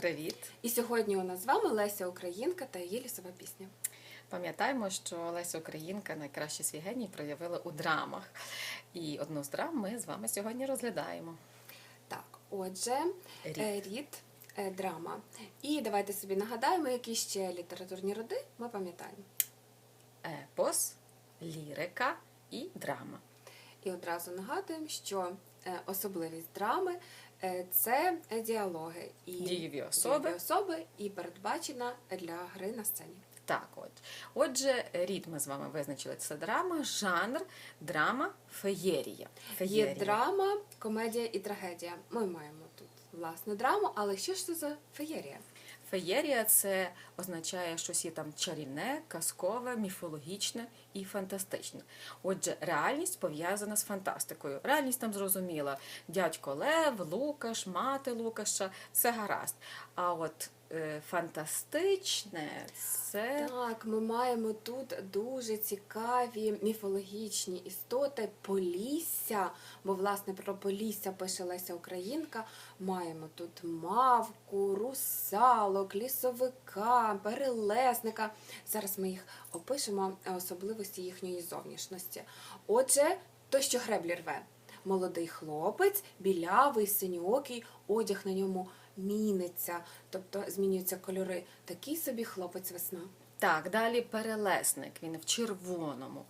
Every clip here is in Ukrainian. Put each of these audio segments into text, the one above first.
Привіт! І сьогодні у нас з вами Леся Українка та її лісова пісня. Пам'ятаємо, що Леся Українка найкраще свій геній проявила у драмах. І одну з драм ми з вами сьогодні розглядаємо. Так, отже, Рід. е, рід, е, драма. І давайте собі нагадаємо, які ще літературні роди ми пам'ятаємо. Епос, лірика і драма. І одразу нагадуємо, що е, особливість драми це діалоги і Дієві особи. дієві особи і передбачена для гри на сцені. Так, от. Отже, рід ми з вами визначили це драма, жанр, драма, феєрія. Є драма, комедія і трагедія. Ми маємо тут власне драму, але що ж це за феєрія? Феєрія це означає щось є там чарівне, казкове, міфологічне і фантастичне. Отже, реальність пов'язана з фантастикою. Реальність там зрозуміла. Дядько Лев, Лукаш, мати Лукаша це гаразд. А от фантастичне це Так, ми маємо тут дуже цікаві міфологічні істоти Полісся, бо власне про Полісся пише Леся Українка. Маємо тут мавку, русалок, лісовика, перелесника. Зараз ми їх опишемо, е, особливості їхньої зовнішності. Отже, то, що греблі рве. Молодий хлопець, білявий, синьокий, одяг на ньому міниться, тобто змінюються кольори. Такий собі хлопець весна. Так, далі перелесник. Він в червоному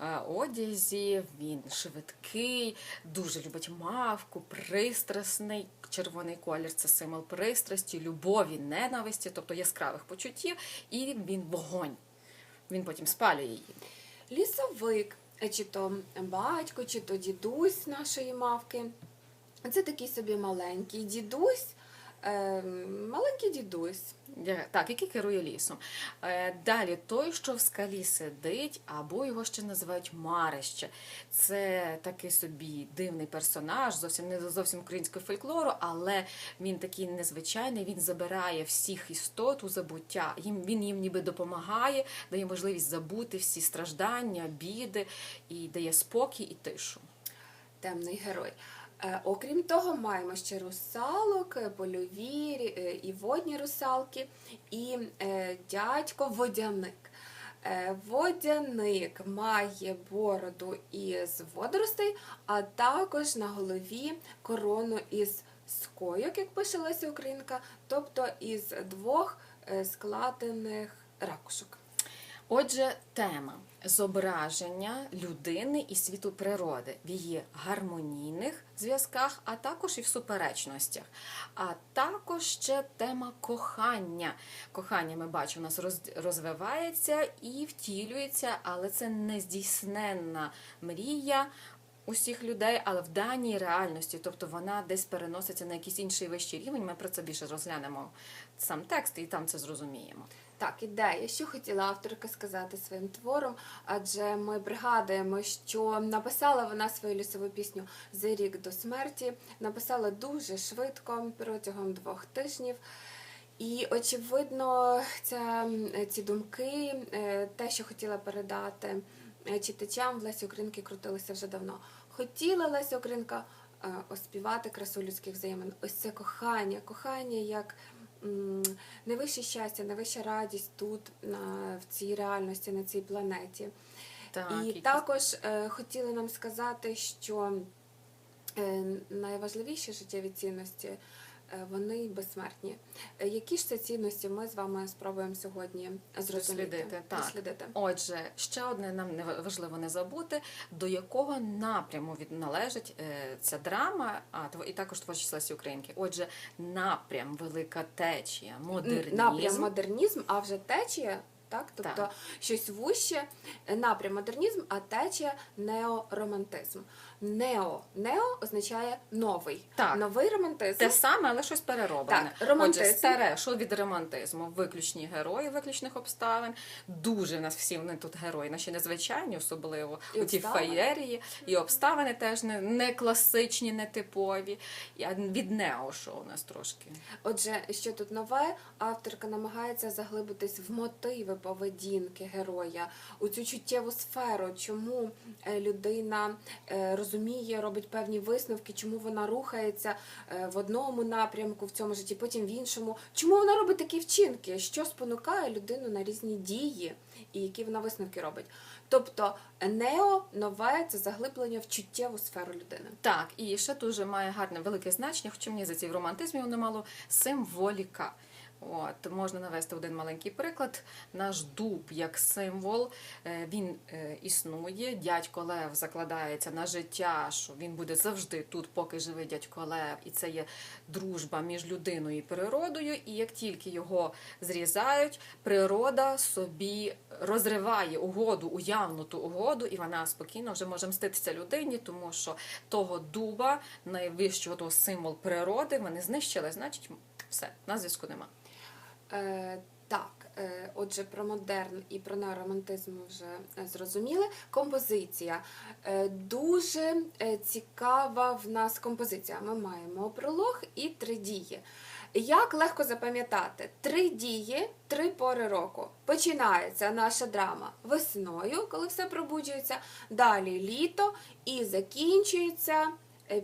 е, одязі, він швидкий, дуже любить мавку, пристрасний. Червоний колір це символ пристрасті, любові, ненависті, тобто яскравих почуттів, і він вогонь. Він потім спалює її. Лісовик, е, чи то батько, чи то дідусь нашої мавки. Це такий собі маленький дідусь, е, маленький дідусь. Так, який керує лісом. Е, Далі той, що в скалі сидить, або його ще називають Марище. Це такий собі дивний персонаж, зовсім не зовсім українського фольклору, але він такий незвичайний. Він забирає всіх істот у забуття. Їм він їм ніби допомагає, дає можливість забути всі страждання, біди і дає спокій і тишу. темний герой. Е, Окрім того, маємо ще русалок, е, польові е, і водні русалки, і е, дядько водяник. Має бороду із водоростей, а також на голові корону із скойок, як пише Леся Українка, тобто із двох складених ракушок. Отже, тема зображення людини і світу природи в її гармонійних зв'язках, а також і в суперечностях. А також ще тема кохання. Кохання, ми бачимо, у нас роз- розвивається і втілюється, але це нездійсненна мрія. Усіх людей, але в даній реальності, тобто вона десь переноситься на якийсь інший вищий рівень. Ми про це більше розглянемо сам текст і там це зрозуміємо. Так, ідея, що хотіла авторка сказати своїм твором, адже ми пригадуємо, що написала вона свою лісову пісню за рік до смерті, написала дуже швидко протягом двох тижнів. І очевидно, ця, ці думки, е, те, що хотіла передати е, читачам в Лесі Українки, крутилися вже давно. Хотіла Леся Українка е, оспівати красу людських взаємин. Ось це кохання, кохання як найвище щастя, найвища радість тут, на, в цій реальності, на цій планеті. Так, і якісь... також е, хотіли нам сказати, що е, найважливіші життєві цінності вони безсмертні. Е, Які ж це цінності ми з вами спробуємо сьогодні зрозуміти? Так. Дослідити. Отже, ще одне нам не важливо не забути, до якого напряму від належить е, ця драма, а і також творчість Лесі Українки. Отже, напрям, велика течія, модернізм. Напрям модернізм, а вже течія. Так, тобто Так. щось вуще, е, напрям модернізм, а течія неоромантизм. Нео нео означає новий. Так. Новий романтизм. Те саме, але щось перероблене. Так, романтизм. Отже, старе, що від романтизму? Виключні герої виключних обставин. Дуже в нас всі вони тут герої, наші незвичайні, особливо І у ті феєрії, і обставини теж не, не класичні, не типові. А від нео, що у нас трошки. Отже, що тут нове, авторка намагається заглибитись в мотиви поведінки героя, у цю чуттєву сферу, чому е, людина е, розуміє, робить певні висновки, чому вона рухається е, в одному напрямку в цьому житті, потім в іншому. Чому вона робить такі вчинки? Що спонукає людину на різні дії і які вона висновки робить? Тобто нео нове це заглиблення в чуттєву сферу людини. Так, і ще дуже має гарне велике значення, хоча мені за ці в романтизмі воно мало символіка. От, можна навести один маленький приклад. Наш дуб як символ, е, він е, існує. Дядько Лев закладається на життя, що він буде завжди тут, поки живий дядько Лев, і це є дружба між людиною і природою. І як тільки його зрізають, природа собі розриває угоду, уявнуту угоду, і вона спокійно вже може мститися людині, тому що того дуба, найвищого того символ природи, вони знищили, значить, все, на зв'язку нема. Е, так, е, отже, про модерн і про неоромантизм ми вже е, зрозуміли. Композиція. Дуже цікава в нас композиція. Ми маємо пролог і три дії. Як легко запам'ятати? Три дії, три пори року. Починається наша драма весною, коли все пробуджується, далі літо і закінчується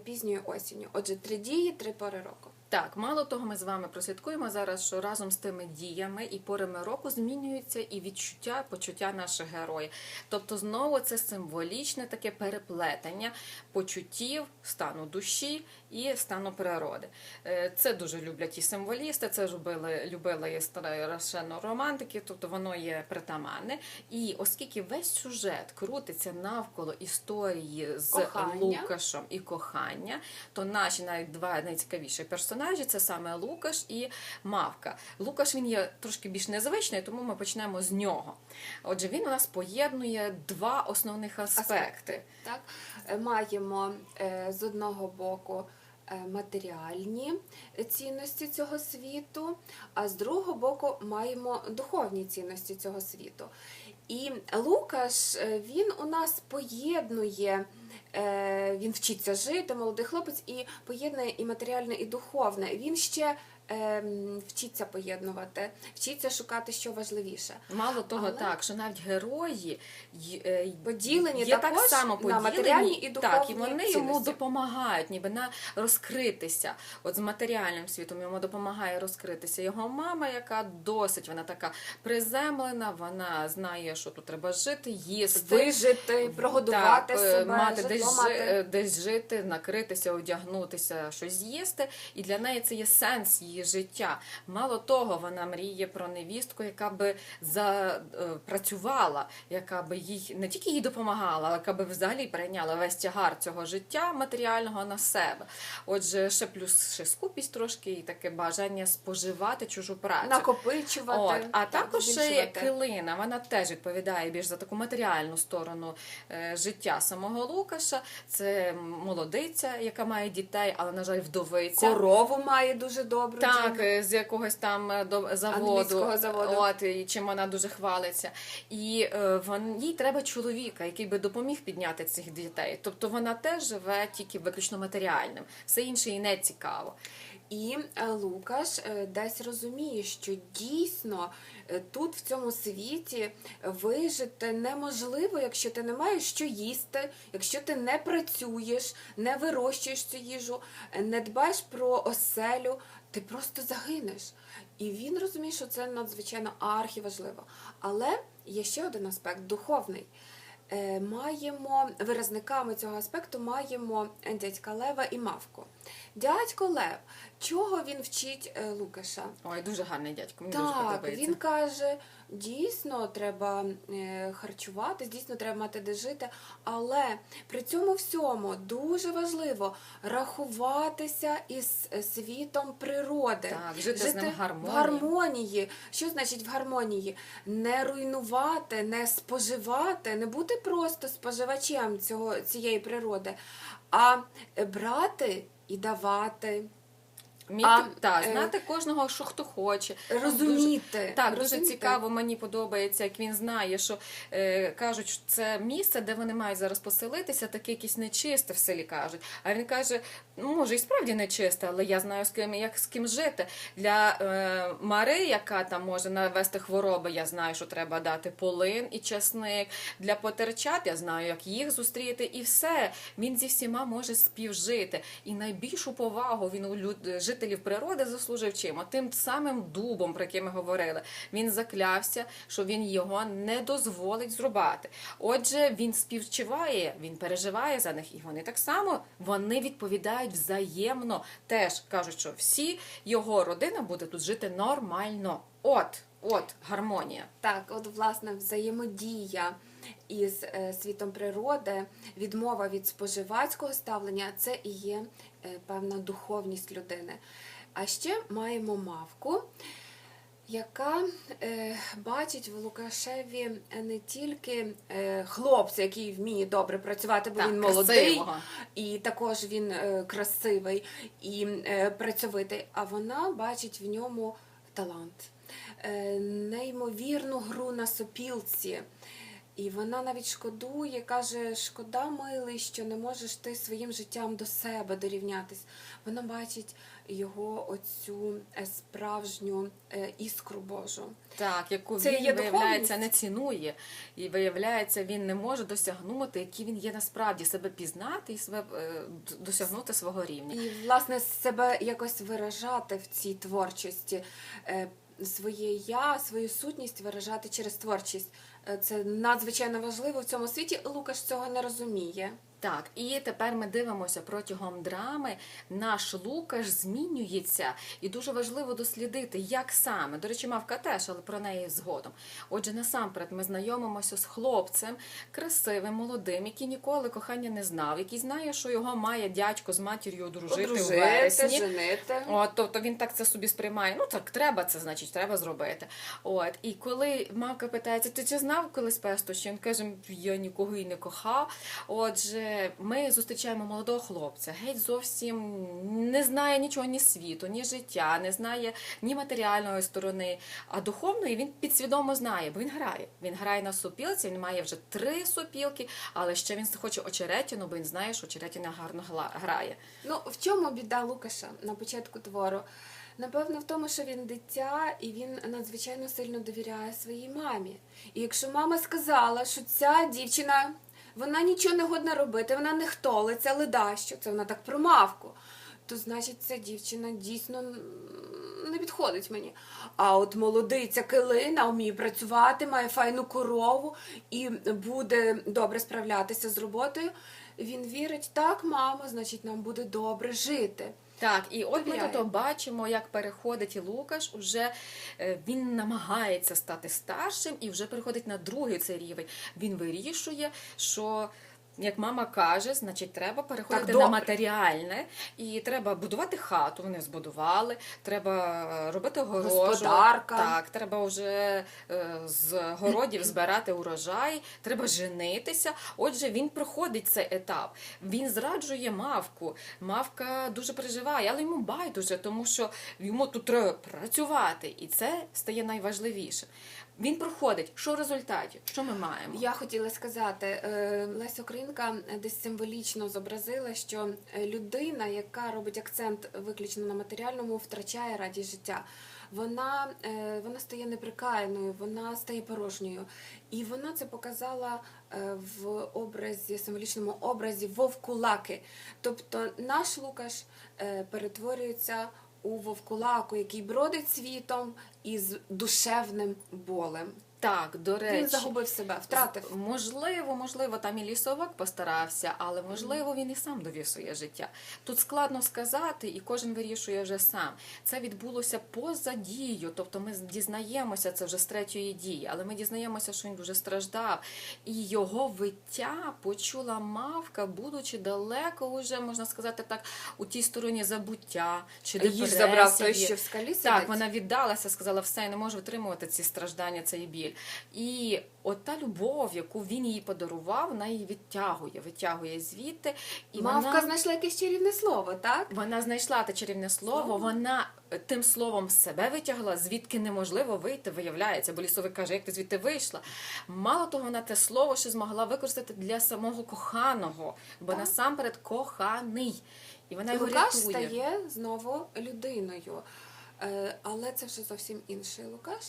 пізньою осінню. Отже, три дії, три пори року. Так, мало того, ми з вами прослідкуємо зараз, що разом з тими діями і порами року змінюються і відчуття, почуття наших героїв. Тобто, знову це символічне таке переплетення почуттів, стану душі і стану природи. Е, Це дуже люблять і символісти, це любили, любили і страшенно романтики, тобто воно є притаманне. І оскільки весь сюжет крутиться навколо історії з Кохання. Лукашем і кохання, то наші навіть два найцікавіші персонажі це саме Лукаш і Мавка. Лукаш він є трошки більш незвичний, тому ми почнемо з нього. Отже, він у нас поєднує два основних аспекти. Так, Е, маємо е, з одного боку е, матеріальні цінності цього світу, а з другого боку маємо духовні цінності цього світу. І Лукаш він у нас поєднує. Е, Він вчиться жити, молодий хлопець, і поєднує і матеріальне, і духовне. Він ще ем, вчиться поєднувати, вчиться шукати, що важливіше. Мало того, Але- так, що навіть герої е, Поділені є так само на матеріальні і так, і духовні вони йому допомагають, ніби на розкритися. От з матеріальним світом йому допомагає розкритися. Його мама, яка досить вона така приземлена, вона знає, що тут треба жити, їсти. Вижити, прогодувати Так, е, себе, мати житло десь, мати. десь жити, накритися, одягнутися, щось з'їсти. І для неї це є сенс її життя. Мало того, вона мріє про невістку, яка би запрацювала, яка би їй не тільки їй допомагала, а яка би взагалі прийняла весь тягар цього життя матеріального на себе. Отже, ще плюс ще скупість трошки і таке бажання споживати чужу працю. накопичувати. От, а так, також ще збільшувати. килина. Вона теж відповідає більш за таку матеріальну сторону е, життя самого Лукаша. Це молодиця, яка має дітей, але на жаль, вдовиця. Корову має дуже добру. Так, е, з якогось там е, до- заводу, заводу. От, і чим вона дуже хвалиться. І е, вон, їй треба чоловіка, який би допоміг підняти цих дітей. Тобто вона теж живе тільки виключно матеріальним. Все інше їй не цікаво. І е, Лукаш е, десь розуміє, що дійсно е, тут, в цьому світі, вижити неможливо, якщо ти не маєш що їсти, якщо ти не працюєш, не вирощуєш цю їжу, не дбаєш про оселю, ти просто загинеш. І він розуміє, що це надзвичайно архіважливо. Але є ще один аспект духовний. Маємо виразниками цього аспекту маємо дядька Лева і Мавку. Дядько Лев, чого він вчить е, Лукаша? Ой, дуже гарний дядько. Мені дуже Так, подобається. він каже, дійсно треба е, харчуватись, дійсно треба мати де жити, але при цьому всьому дуже важливо рахуватися із світом природи. Так, жити з ним в гармонії. в гармонії. Що значить в гармонії? Не руйнувати, не споживати, не бути просто споживачем цього, цієї природи, а брати і давати. Вміти, А, так, е, знати кожного, що хто хоче. Розуміти. Дуже, так, дуже цікаво. Мені подобається, як він знає, що е, кажуть, що це місце, де вони мають зараз поселитися, таке якесь нечисте в селі кажуть. А він каже: ну може і справді нечисте, але я знаю з ким як з ким жити. Для е, Мари, яка там може навести хвороби, я знаю, що треба дати полин і часник. Для потерчат я знаю, як їх зустріти, і все. Він зі всіма може співжити. І найбільшу повагу він у люд... жителів природи заслужив чим? Тим самим дубом, про який ми говорили. Він заклявся, що він його не дозволить зрубати. Отже, він співчуває, він переживає за них, і вони так само вони відповідають взаємно. Теж кажуть, що всі його родина буде тут жити нормально. От, от гармонія. Так, от власне взаємодія із е, світом природи, відмова від споживацького ставлення це і є е, певна духовність людини. А ще маємо мавку, яка е, бачить в Лукашеві не тільки хлопця, який вміє добре працювати, бо Так, він молодий, красивого. і також він красивий і працьовитий, а вона бачить в ньому талант, неймовірну гру на сопілці. І вона навіть шкодує, каже: шкода, милий, що не можеш ти своїм життям до себе дорівнятись. Вона бачить його оцю е, справжню е, іскру Божу. Так, яку Це він є виявляється духовність. не цінує, і виявляється, він не може досягнути, який він є насправді, себе пізнати і себе е, досягнути свого рівня. І, власне, себе якось виражати в цій творчості, своє я, свою сутність виражати через творчість. Е, Це надзвичайно важливо в цьому світі. Лукаш цього не розуміє. Так, і тепер ми дивимося протягом драми. Наш Лукаш змінюється, і дуже важливо дослідити, як саме. До речі, мавка теж, але про неї згодом. Отже, насамперед, ми знайомимося з хлопцем, красивим, молодим, який ніколи кохання не знав, який знає, що його має дядько з матір'ю одружити, у Одружити, вересні. женити. От, тобто він так це собі сприймає. Ну так треба це, значить, треба зробити. От і коли мавка питається, ти чи знав колись пестощі? Він каже, я нікого і не кохав. Отже, ми зустрічаємо молодого хлопця, геть зовсім не знає нічого ні світу, ні життя, не знає ні матеріальної сторони, а духовної він підсвідомо знає, бо він грає. Він грає на сопілці, він має вже три сопілки, але ще він хоче очеретяну, бо він знає, що очеретяна гарно грає. Ну, в чому біда Лукаша на початку твору? Напевно, в тому, що він дитя і він надзвичайно сильно довіряє своїй мамі. І якщо мама сказала, що ця дівчина вона нічого не годна робити, вона не хтолиться, ледащо, це вона так про мавку, то значить ця дівчина дійсно не підходить мені. А от молодиця килина вміє працювати, має файну корову і буде добре справлятися з роботою. Він вірить, так, мамо, значить, нам буде добре жити. Так, і от ми тут бачимо, як переходить і Лукаш. Уже е, він намагається стати старшим і вже переходить на другий цей рівень. Він вирішує, що. Як мама каже, значить, треба переходити Так, на матеріальне, і треба будувати хату. Вони збудували, треба е, робити огорожу. Господарка. Так, треба вже е, з городів збирати урожай, треба женитися. Отже, він проходить цей етап. Він зраджує мавку. Мавка дуже переживає, але йому байдуже, тому що йому тут треба працювати, і це стає найважливіше. Він проходить. Що в результаті? Що ми маємо? Я хотіла сказати, е, Леся Українка десь символічно зобразила, що е, людина, яка робить акцент виключно на матеріальному, втрачає радість життя. Вона, е, вона стає неприкаяною, вона стає порожньою. І вона це показала в образі, символічному образі вовкулаки. Тобто наш Лукаш перетворюється у вовкулаку, який бродить світом із душевним болем. Так, до речі. Він загубив себе, втратив. Можливо, можливо, там і лісовик постарався, але можливо він і сам довів своє життя. Тут складно сказати, і кожен вирішує вже сам. Це відбулося поза дією, тобто ми дізнаємося це вже з третьої дії, але ми дізнаємося, що він дуже страждав. І його виття почула мавка, будучи далеко, уже можна сказати так, у тій стороні забуття чи Їж забрав той, що в скалі сидить. Так, вона віддалася, сказала, все, я не можу витримувати ці страждання, цей біль. Біль. І от та любов, яку він їй подарував, вона її відтягує, витягує звідти. І Мавка вона... знайшла якесь чарівне слово, так? Вона знайшла те чарівне слово, Слово. вона е, тим словом себе витягла, звідки неможливо вийти, виявляється, бо лісовик каже, як ти звідти вийшла. Мало того, вона те слово ще змогла використати для самого коханого, бо Так. насамперед коханий. І вона його Лукаш рятує. стає знову людиною. Е, Але це вже зовсім інший Лукаш.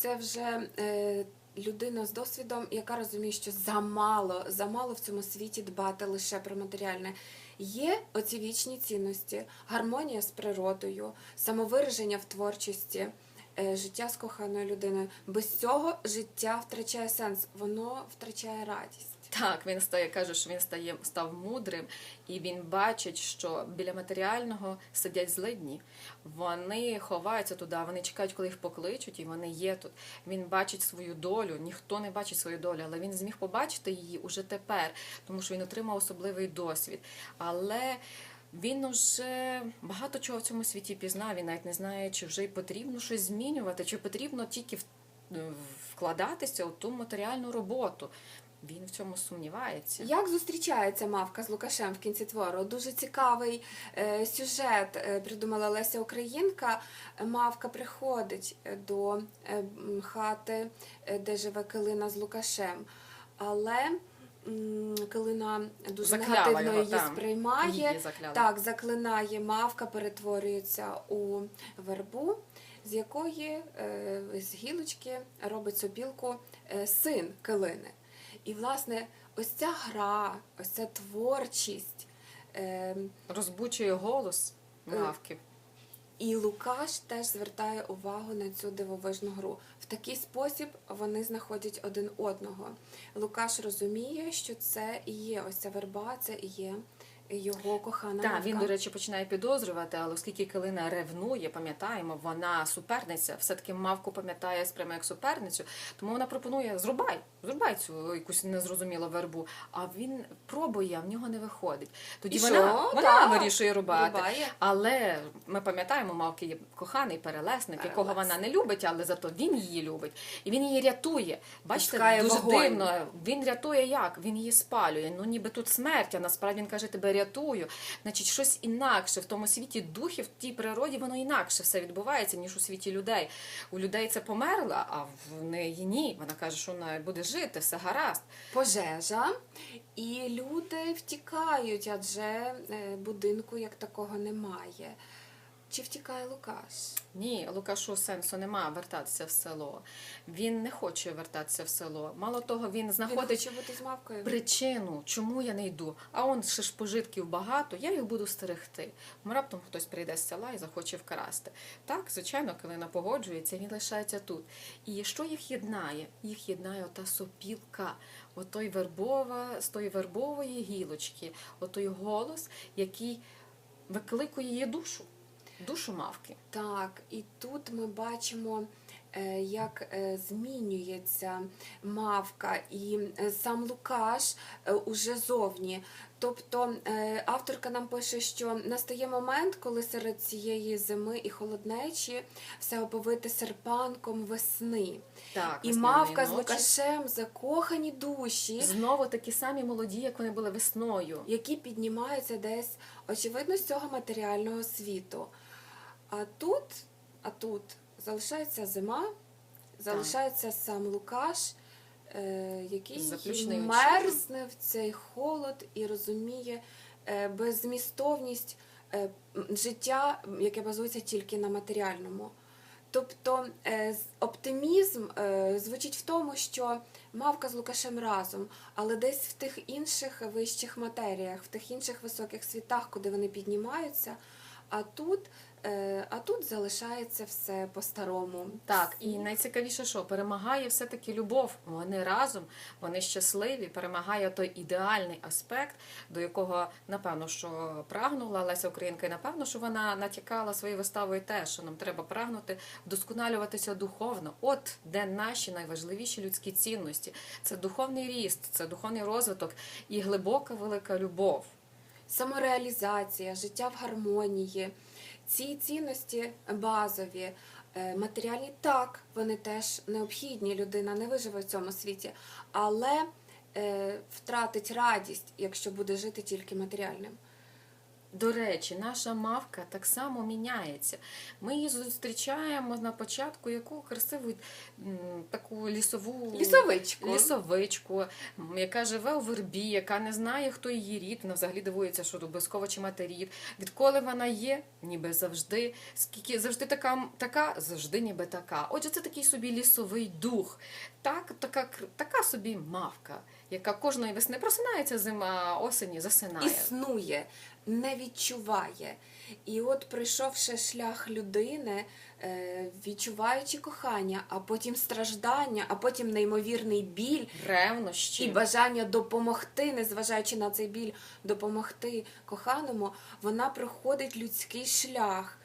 Це вже е, людина з досвідом, яка розуміє, що замало, замало в цьому світі дбати лише про матеріальне. Є оці вічні цінності, гармонія з природою, самовираження в творчості, е, життя з коханою людиною. Без цього життя втрачає сенс, воно втрачає радість. Так, він стає, каже, що він стає став мудрим, і він бачить, що біля матеріального сидять злидні. Вони ховаються туди, вони чекають, коли їх покличуть, і вони є тут. Він бачить свою долю. Ніхто не бачить свою долю, але він зміг побачити її уже тепер, тому що він отримав особливий досвід. Але він уже багато чого в цьому світі пізнав. Він навіть не знає, чи вже потрібно щось змінювати, чи потрібно тільки вкладатися у ту матеріальну роботу. Він в цьому сумнівається. Як зустрічається мавка з Лукашем в кінці твору? Дуже цікавий е, сюжет е, придумала Леся Українка. Мавка приходить е, до е, хати, е, де живе Килина з Лукашем. Але м, Килина дуже Закляла негативно його, її там. сприймає. Її закляли. Так, заклинає, мавка перетворюється у вербу, з якої е, з гілочки робить сопілку е, син Килини. І, власне, ось ця гра, ось ця творчість. Е, Розбучує голос мавки. і Лукаш теж звертає увагу на цю дивовижну гру. В такий спосіб вони знаходять один одного. Лукаш розуміє, що це і є ось ця верба, це і є його кохана Так, він, до речі, починає підозрювати, але оскільки Калина ревнує, пам'ятаємо, вона суперниця, все-таки мавку пам'ятає спрямо як суперницю, тому вона пропонує зрубай, зрубай цю якусь незрозумілу вербу. А він пробує, а в нього не виходить. Тоді І вона, що? вона Так, вирішує рубати. рубає. Але ми пам'ятаємо, мавки є коханий перелесник, якого вона не любить, але зато він її любить. І він її рятує. Бачите, Пускає дуже вогонь. дивно. Він рятує як? Він її спалює. Ну ніби тут смерть, а насправді він каже, тебе рятую. Значить, щось інакше в тому світі духів, в тій природі, воно інакше все відбувається, ніж у світі людей. У людей це померла, а в неї ні. Вона каже, що вона буде жити, все гаразд. пожежа, і люди втікають, адже е, будинку як такого немає. Чи втікає Лукаш? Ні, Лукашу сенсу нема вертатися в село. Він не хоче вертатися в село. Мало того, він Він знаходить хоче бути з мавкою. причину, чому я не йду. А он ще ж пожитків багато, я їх буду стерегти. Раптом хтось прийде з села і захоче вкрасти. Так, звичайно, Калина погоджується, він лишається тут. І що їх єднає? Їх єднає ота сопілка, отой вербова, з тої вербової гілочки, отой голос, який викликує її душу, душу мавки. Так, і тут ми бачимо, е, як е, змінюється мавка і е, сам Лукаш уже зовні. Тобто авторка нам пише, що настає момент, коли серед цієї зими і холоднечі все оповите серпанком весни. Так, І мавка з ночі. Лукашем закохані душі. Знову такі самі молоді, як вони були весною. які піднімаються десь, очевидно, з цього матеріального світу. А тут, а тут залишається зима, залишається сам Лукаш, е, який заплющеною мерзне в цей холод і розуміє е, беззмістовність е, життя, яке базується тільки на матеріальному. Тобто е, оптимізм е, звучить в тому, що мавка з Лукашем разом, але десь в тих інших вищих матеріях, в тих інших високих світах, куди вони піднімаються. А тут, а тут залишається все по-старому. Так, і найцікавіше, що перемагає все-таки любов. Вони разом, вони щасливі, перемагає той ідеальний аспект, до якого, напевно, що прагнула Леся Українка, і напевно, що вона натякала своєю виставою те, що нам треба прагнути вдосконалюватися духовно. От де наші найважливіші людські цінності. Це духовний ріст, це духовний розвиток і глибока велика любов. самореалізація, життя в гармонії. Ці цінності базові, е, матеріальні, так, вони теж необхідні. Людина не виживе в цьому світі, але е, втратить радість, якщо буде жити тільки матеріальним. До речі, наша мавка так само міняється. Ми її зустрічаємо на початку яку красиву таку лісову Лісовичку. лісовичку, яка живе у вербі, яка не знає, хто її рід. Вона взагалі дивується, що обов'язково чи мати рід. Відколи вона є, ніби завжди. Скільки завжди така, така, завжди ніби така. Отже, це такий собі лісовий дух. Так, така, така собі мавка, яка кожної весни просинається зима, осені засинає. існує, не відчуває. І от пройшовши шлях людини, е, відчуваючи кохання, а потім страждання, а потім неймовірний біль Ревнощі. і бажання допомогти, незважаючи на цей біль, допомогти коханому, вона проходить людський шлях.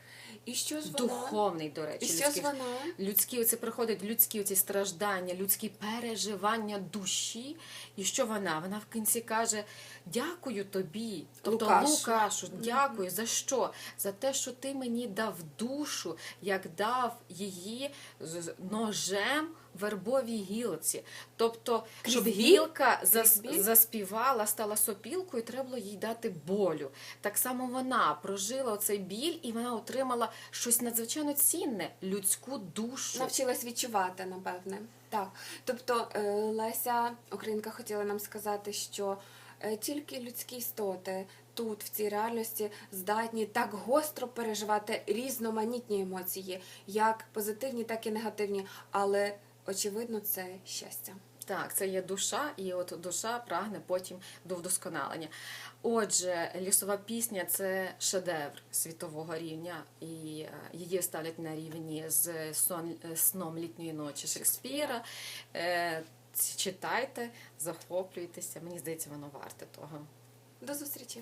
І що ж вона? Духовний, до речі, І що ж вона? Людські це приходить людські оці страждання, людські переживання душі. І що вона? Вона в кінці каже: Дякую тобі. Тобто Лукашу. Лукашу, дякую за що? За те, що ти мені дав душу, як дав її з ножем вербовій гілці. Тобто, щоб гілка зас- заспівала, стала сопілкою, треба було їй дати болю. Так само вона прожила цей біль, і вона отримала щось надзвичайно цінне людську душу. Навчилась відчувати, напевне. Так. Тобто е, Леся Українка хотіла нам сказати, що е, тільки людські істоти тут, в цій реальності, здатні так гостро переживати різноманітні емоції, як позитивні, так і негативні, але очевидно, це щастя. Так, це є душа, і от душа прагне потім до вдосконалення. Отже, лісова пісня це шедевр світового рівня, і е, її ставлять на рівні з сон, сном літньої ночі Шекспіра. Е, Читайте, захоплюйтеся. Мені здається, воно варте того. До зустрічі!